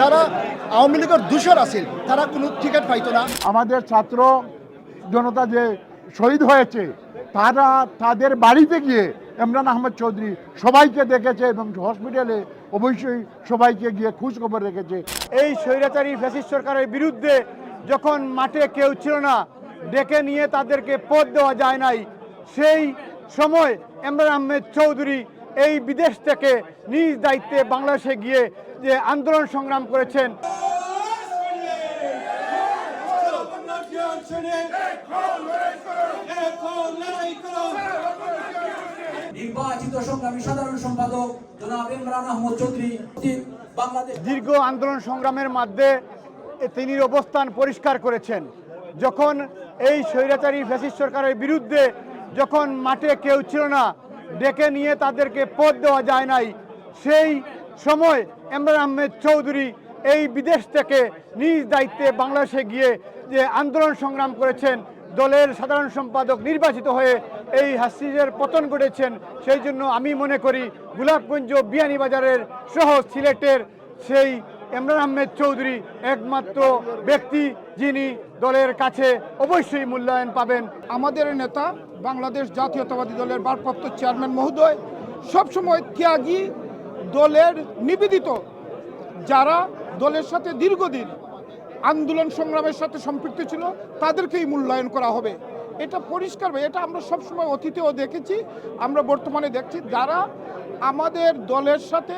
যারা আওয়ামী লীগের দূষর আছে তারা কোনো টিকিট পাইতো না। আমাদের ছাত্র জনতা যে শহীদ হয়েছে তারা তাদের বাড়িতে গিয়ে ইমরান আহমদ চৌধুরী সবাইকে দেখেছে এবং হসপিটালে অবশ্যই সবাইকে গিয়ে খোঁজ খবর রেখেছে। এই স্বৈরাচারী ফ্যাসিস্ট সরকারের বিরুদ্ধে যখন মাঠে কেউ ছিল না ডেকে নিয়ে তাদেরকে পদ দেওয়া যায় নাই সেই সময় ইমরান আহমেদ চৌধুরী এই বিদেশ থেকে নিজ দায়িত্বে বাংলাদেশে গিয়ে যে আন্দোলন সংগ্রাম করেছেন। নির্বাচিত সংগ্রামী সাধারণ সম্পাদক জনাব ইমরান আহমদ চৌধুরী বাংলাদেশ দীর্ঘ আন্দোলন সংগ্রামের মধ্যে তিনি অবস্থান পরিষ্কার করেছেন। যখন এই স্বৈরাচারী ফ্যাসিস্ট সরকারের বিরুদ্ধে যখন মাঠে কেউ ছিল না ডেকে নিয়ে তাদেরকে পদ দেওয়া যায় নাই। সেই সময় ইমরান আহমেদ চৌধুরী এই বিদেশ থেকে নিজ দায়িত্বে বাংলাদেশে গিয়ে যে আন্দোলন সংগ্রাম করেছেন, দলের সাধারণ সম্পাদক নির্বাচিত হয়ে এই হাসিজের পতন ঘটেছেন, সেই জন্য আমি মনে করি গোলাপগঞ্জ বিয়ানীবাজারের সহ সিলেটের সেই ইমরান আহমেদ চৌধুরী একমাত্র ব্যক্তি যিনি দলের কাছে অবশ্যই মূল্যায়ন পাবেন। আমাদের নেতা বাংলাদেশ জাতীয়তাবাদী দলের ভারপ্রাপ্ত চেয়ারম্যান মহোদয় সবসময় ত্যাগী দলের নিবেদিত। যারা দলের সাথে দীর্ঘদিন আন্দোলন সংগ্রামের সাথে সম্পৃক্ত ছিল, তাদেরকেই মূল্যায়ন করা হবে। এটা পরিষ্কার এটা আমরা সবসময় অতীতেও দেখেছি। আমরা বর্তমানে দেখছি, যারা আমাদের দলের সাথে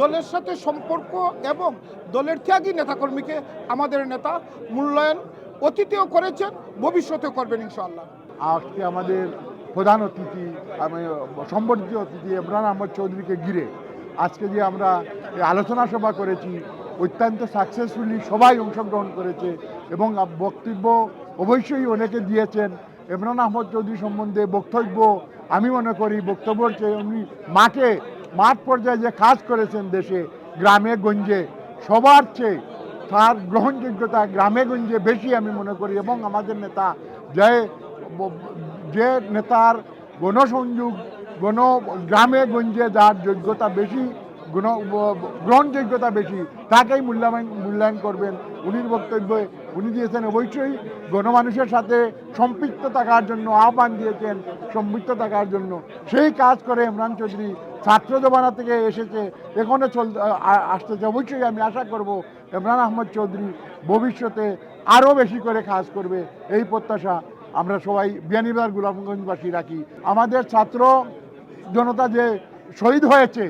দলের সাথে সম্পর্ক এবং দলের ত্যাগী নেতাকর্মীকে আমাদের নেতা মূল্যায়ন অতীতেও করেছেন, ভবিষ্যতেও করবেন ইনশাআল্লাহ। আজকে আমাদের প্রধান অতিথি সম্বর্ধিত অতিথি ইমরান আহমদ চৌধুরীকে ঘিরে আজকে যে আমরা আলোচনা সভা করেছি, অত্যন্ত সাকসেসফুলি সবাই অংশগ্রহণ করেছে এবং বক্তব্য অবশ্যই অনেকে দিয়েছেন। ইমরান আহমদ চৌধুরী সম্বন্ধে বক্তব্য আমি মনে করি বক্তব্যর চেয়ে উনি মাঠে, মাঠ পর্যায়ে যে কাজ করেছেন দেশে, গ্রামে, গঞ্জে, সবার চেয়ে তার গ্রহণযোগ্যতা গ্রামে, গঞ্জে বেশি আমি মনে করি এবং আমাদের নেতা যে যে নেতার গণসংযোগ, গণ, গ্রামে, গঞ্জে যার যোগ্যতা বেশি গ্রহণযোগ্যতা বেশি, তাকেই মূল্যায়ন মূল্যায়ন করবেন। উনির বক্তব্যে উনি দিয়েছেন অবশ্যই গণমানুষের সাথে সম্পৃক্ত থাকার জন্য আহ্বান দিয়েছেন, সম্পৃক্ত থাকার জন্য। সেই কাজ করে ইমরান চৌধুরী ছাত্র জমানা থেকে এসেছে এখনও চল আসতেছে। অবশ্যই আমি আশা করব ইমরান আহমদ চৌধুরী ভবিষ্যতে আরও বেশি করে কাজ করবে। এই প্রত্যাশা আমরা সবাই বিয়ানীবাজার গোলাপগঞ্জবাসী রাখি। আমাদের ছাত্র জনতা যে শহীদ হয়েছে,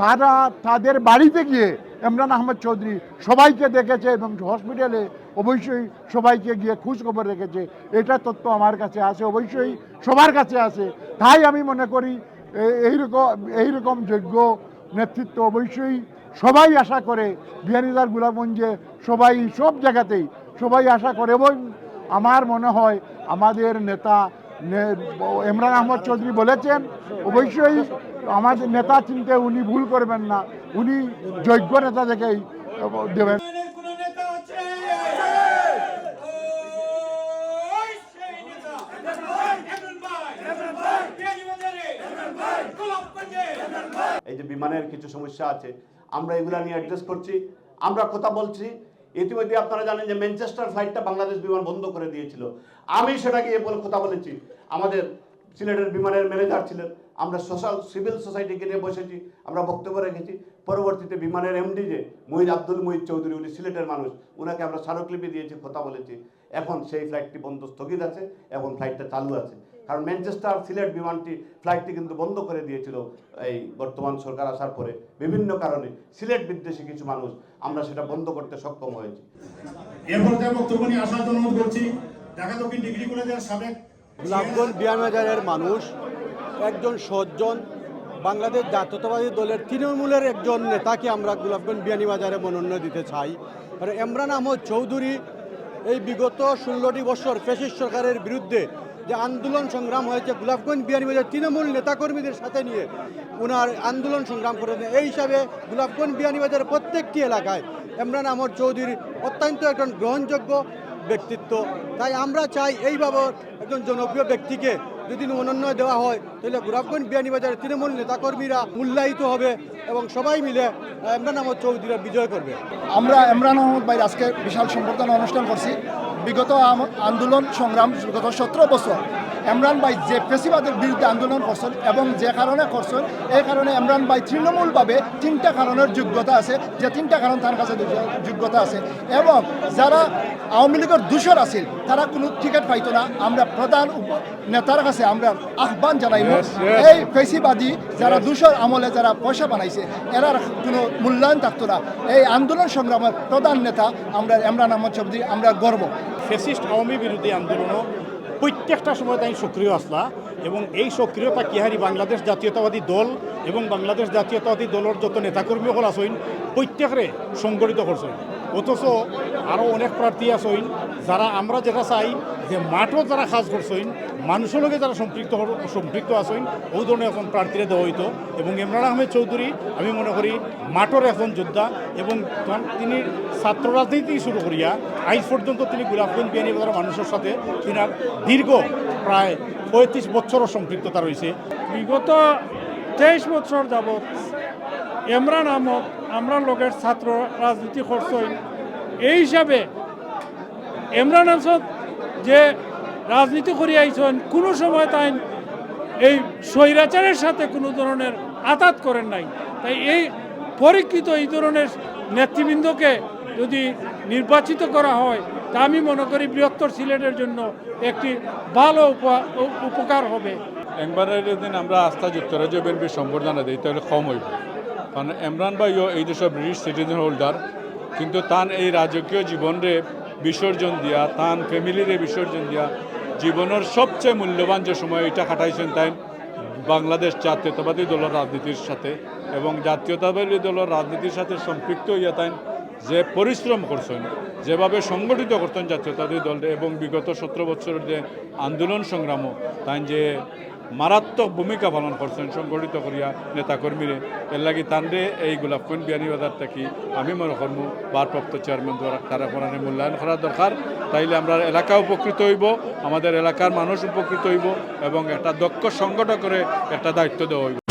তারা তাদের বাড়িতে গিয়ে ইমরান আহমদ চৌধুরী সবাইকে দেখেছে এবং হসপিটালে অবশ্যই সবাইকে গিয়ে খোঁজ খবর রেখেছে। এটা তথ্য আমার কাছে আছে, অবশ্যই সবার কাছে আছে। তাই আমি মনে করি এইরকম এইরকম যোগ্য নেতৃত্ব অবশ্যই সবাই আশা করে বিহারিদার গোলাপগঞ্জে সবাই সব জায়গাতেই সবাই আশা করে এবং আমার মনে হয় আমাদের নেতা ইমরান আহমদ চৌধুরী বলেছেন, অবশ্যই আমাদের নেতা চিনতে উনি ভুল করবেন না, উনি যোগ্য নেতা থেকেই দেবেন কোন নেতা আছে ওই সেই নেতা এমন ভাই এমন ভাই বিয়ানীবাজারে এমন ভাই গোলাপগঞ্জে এই যে বিমানের কিছু সমস্যা আছে, আমরা এগুলা নিয়ে অ্যাড্রেস করছি। আমরা কথা বলছি। ইতিমধ্যে আপনারা জানেন যে ম্যানচেস্টার ফ্লাইটটা বাংলাদেশ বিমান বন্ধ করে দিয়েছিল। আমি সেটা গিয়ে বলে কথা বলেছি। আমাদের সিলেটের বিমানের ম্যানেজার ছিলেন। আমরা সোশ্যাল সিভিল সোসাইটিকে নিয়ে বসেছি। আমরা বক্তব্য রেখেছি। পরবর্তীতে বিমানের এমডি যে মহিদ আব্দুল মহিদ চৌধুরী, উনি সিলেটের মানুষ। ওনাকে আমরা স্মারকলিপি দিয়েছি, কথা বলেছি। এখন সেই ফ্লাইটটি বন্ধ স্থগিত আছে। এবং ফ্লাইটটা চালু আছে। কারণ ম্যানচেস্টার সিলেট বিমানটি ফ্লাইটটি কিন্তু বন্ধ করে দিয়েছিল এই বর্তমান সরকার আসার পরে। বিভিন্ন কারণে সিলেট বিদ্বেষী কিছু মানুষ আমরা সেটা বন্ধ করতে সক্ষম হয়েছি। এর পর্যায়ে বক্তব্য নিয়ে আসার জন্য অনুরোধ করছি ঢাকা দক্ষিণ ডিগ্রি কলেজের সাবেক গোলাপগঞ্জ বিয়ানবাজারের মানুষ একজন সজ্জন বাংলাদেশ জাতীয়তাবাদী দলের তৃণমূলের একজন নেতাকে আমরা গোলাপগঞ্জ বিয়ানীবাজারে মনোনয়ন দিতে চাই। আর ইমরান আহমদ চৌধুরী এই বিগত ষোলোটি বছর ফেসিস সরকারের বিরুদ্ধে যে আন্দোলন সংগ্রাম হয়েছে, গোলাপগঞ্জ বিয়ানীবাজার তৃণমূল নেতাকর্মীদের সাথে নিয়ে ওনার আন্দোলন সংগ্রাম করেছেন। এই হিসাবে গোলাপগঞ্জ বিয়ানীবাজারের প্রত্যেকটি এলাকায় ইমরান আহমদ চৌধুরী অত্যন্ত একজন গ্রহণযোগ্য ব্যক্তিত্ব। তাই আমরা চাই এই বাবদ একজন জনপ্রিয় ব্যক্তিকে যদি মনোনয়ন দেওয়া হয়, তাহলে গোলাপগঞ্জ বিয়ানীবাজারের তৃণমূল নেতাকর্মীরা মূল্যায়িত হবে এবং সবাই মিলে ইমরান আহমদ চৌধুরীরা বিজয় করবে। আমরা ইমরান আহমদ ভাই আজকে বিশাল সম্বর্ধনা অনুষ্ঠান করছি। বিগত আন্দোলন সংগ্রাম বিগত সতেরো বছর। ইমরান ভাই যে পেশিবাদের বিরুদ্ধে আন্দোলন করছেন এবং যে কারণে করছেন এই কারণে ইমরান ভাই তৃণমূলভাবে তিনটা কারণের যোগ্যতা আছে। যে তিনটা কারণ তার কাছে যোগ্যতা আছে। এবং যারা আওয়ামী লীগের দূষর আছিল তারা কোনো টিকিট পাইতো না। আমরা প্রধান নেতার কাছে আমরা আহ্বান জানাইব এই পেশিবাদী যারা দূষর আমলে যারা পয়সা বানাইছে এরার কোনো মূল্যায়ন থাকতো না। এই আন্দোলন সংগ্রামের প্রধান নেতা আমরা ইমরান আহমদ চৌধুরী আমরা গর্ব। ফেসিস্ট আওয়ামী বিরোধী আন্দোলনও প্রত্যেকটা সময় তাই সক্রিয় আসলা এবং এই সক্রিয়তা কিহারি বাংলাদেশ জাতীয়তাবাদী দল এবং বাংলাদেশ জাতীয়তাবাদী দলের যত নেতাকর্মীসকল আসইন, প্রত্যেকরে সংগঠিত করছেন অথচ আরও অনেক প্রার্থী আছেন যারা আমরা যেটা চাই যে মাঠও যারা কাজ করছেন মানুষের লগে যারা সম্পৃক্ত সম্পৃক্ত আছেন ওই ধরনের এখন প্রার্থীরা দেওয়া হইতো এবং ইমরান আহমেদ চৌধুরী আমি মনে করি মাঠর এখন যোদ্ধা এবং তিনি ছাত্র রাজনীতি শুরু করিয়া আজ পর্যন্ত তিনি গোলাপগঞ্জ বিয়ানীবাজার মানুষের সাথে তিনার দীর্ঘ প্রায় পঁয়ত্রিশ বছরও সম্পৃক্ততা রয়েছে বিগত তেইশ বছর যাবৎ ইমরান আহমদ আমরা লোকের ছাত্র রাজনীতি করছেন এই হিসাবে ইমরান আহমদ যে রাজনীতি করে আইছেন কোনো সময় তাই এই স্বৈরাচারের সাথে কোনো ধরনের আঘাত করেন নাই। তাই এই পরীক্ষিত এই ধরনের নেতৃবৃন্দকে যদি নির্বাচিত করা হয়, তা আমি মনে করি বৃহত্তর সিলেটের জন্য একটি ভালো উপা- উপকার হবে। একবারের দিন আমরা আস্থা যুক্তরাজ্য বিএনপি সম্বর্ধনা দিই, তাহলে কম হইব। কারণ ইমরান ভাইও এই দেশের ব্রিটিশ সিটিজেন হোল্ডার কিন্তু তান এই রাজকীয় জীবনরে বিসর্জন দিয়া, তান ফ্যামিলিরে বিসর্জন দিয়া জীবনের সবচেয়ে মূল্যবান যে সময় এটা কাটাইছেন তাই বাংলাদেশ জাতীয়তাবাদী দলের রাজনীতির সাথে এবং জাতীয়তাবাদী দলের রাজনীতির সাথে সম্পৃক্ত হইয়া তাই যে পরিশ্রম করছেন, যেভাবে সংগঠিত করতেন জাতীয়তাবাদী দলরে এবং বিগত সতেরো বছরের যে আন্দোলন সংগ্রামও, তাই যে মারাত্মক ভূমিকা পালন করছেন সংগঠিত করিয়া নেতাকর্মীরে। এর লাগি তান্ডে এই গোলাপগঞ্জ বিয়ানীবাজার থেকে আমি মনে করব ভারপ্রাপ্ত চেয়ারম্যান দ্বারা তারা কোরআনে মূল্যায়ন করা দরকার। তাইলে আমরা এলাকা উপকৃত হইব, আমাদের এলাকার মানুষ উপকৃত হইব এবং একটা দক্ষ সংগঠন করে একটা দায়িত্ব দেওয়া হইব।